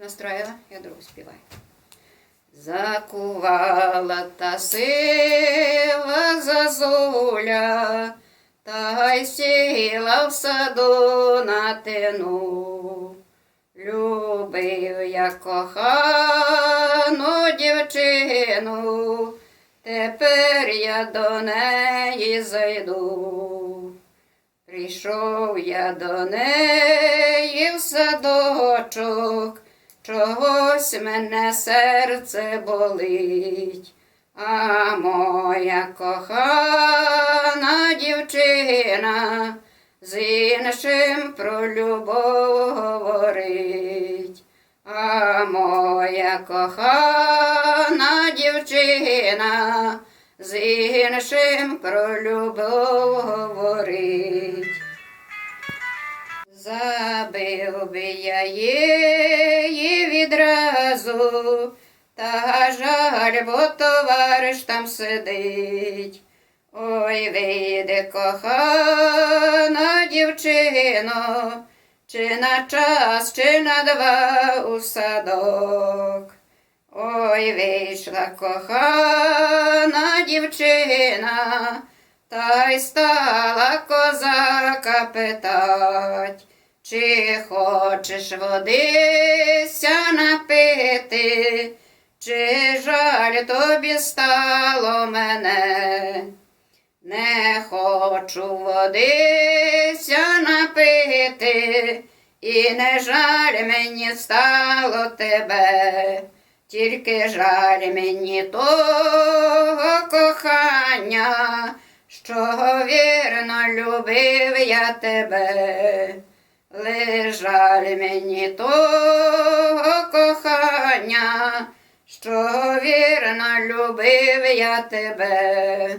Настроїла, я другу співаю. Закувала та сила зазуля, та й сіла в саду на тину. Любив я кохану дівчину, тепер я до неї зайду. Прийшов я до неї в садочок, чогось мене серце болить, а моя кохана дівчина з іншим про любов говорить, а моя кохана дівчина з іншим про любов говорить. Забив би я її відразу, та жаль, бо товариш там сидить. Ой, вийди, кохана дівчино, чи на час, чи на два у садок. Ой, вийшла кохана дівчина, та й стала козака питать, чи хочеш водися напити, чи жаль тобі стало мене. Не хочу водися напити, і не жаль мені стало тебе, тільки жаль мені того кохання, що вірно любив я тебе. Лиш жаль мені того кохання, що вірно любив я тебе.